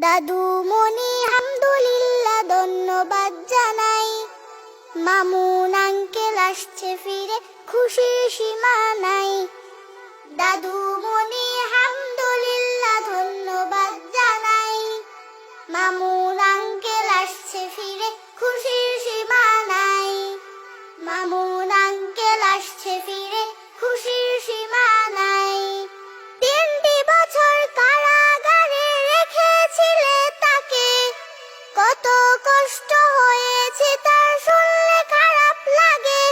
দাদু মনি হামদুলিল্লাহ ধন্যবাদ জানাই। মামুন আঙ্কেল আসছে ফিরে, খুশি সীমা নাই। দাদু মনি হামদুলিল্লাহ ধন্যবাদ জানাই। মামুন আঙ্কেল আসছে ফিরে কত কষ্ট হয়েছে, তার শুনলে খারাপ লাগে।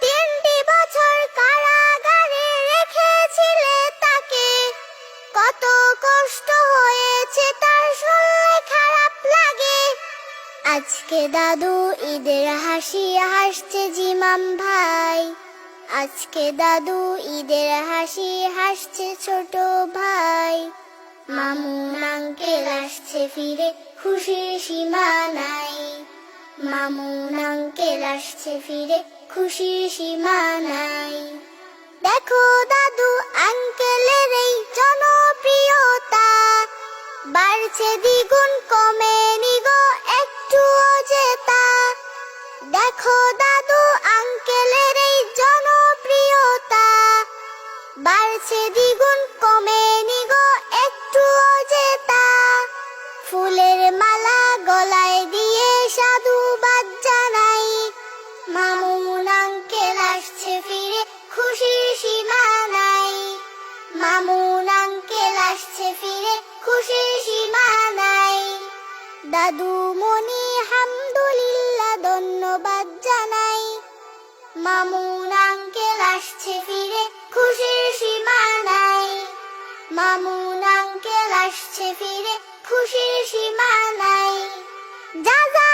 তিনটি বছর কারাগারে রেখেছিলে তাকে। কত কষ্ট হয়েছে, তার শুনলে খারাপ লাগে। আজকে দাদু ঈদের হাসি হাসছে জিমাম ভাই। আজকে দাদু ঈদের হাসি হাসছে ছোট ভাই। মামু আঙ্কেল আসছে ফিরে খুশির সীমা নাই। মামুন আঙ্কেল আসছে ফিরে খুশির সীমা নাই। দেখো দাদু আঙ্কেলের এই জনপ্রিয়তা। বাড়ছে দ্বিগুণ কমে নিগো একটু জেতা। দেখো দাদু আঙ্কেলের এই জনপ্রিয়তা। বাড়ছে দ্বিগুণ কমে নিগো একটু জেতা। ফুলের আসছে ফিরে খুশি সীমা নাই। দাদু মনি হামদুলিল্লাহ ধন্যবাদ জানাই। মামুন আঙ্কেল আসছে ফিরে খুশির সীমা নাই। মামুন আঙ্কেল আসছে ফিরে খুশির সীমা নাই। জাজাকাল্লাহ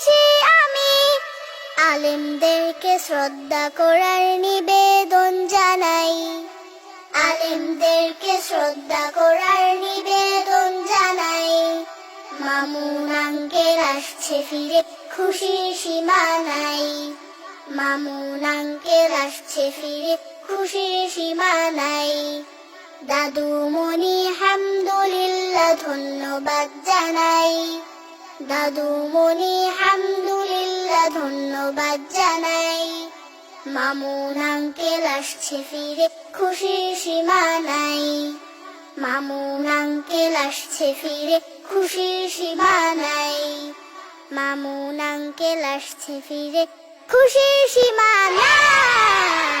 খুশি আমি। আলেমদেরকে শ্রদ্ধা করার নিবেদন জানাই। আলেমদেরকে শ্রদ্ধা করার নিবেদন জানাই। মামুন আঙ্কেল আসছে ফিরে খুশির সীমা নাই। মামুন আঙ্কেল আসছে ফিরে খুশির সীমা নাই। দাদু মনি হামদুলিল্লাহ ধন্যবাদ জানাই। দাদু মনি হামদুলিল্লাহ, ধন্যবাদ জানাই। মামুন আঙ্কেল আসছে ফিরে খুশির সীমা নাই। মামুন আঙ্কেল আসছে ফিরে খুশির সীমা নাই। মামুন আঙ্কেল আসছে ফিরে খুশির সীমা নাই।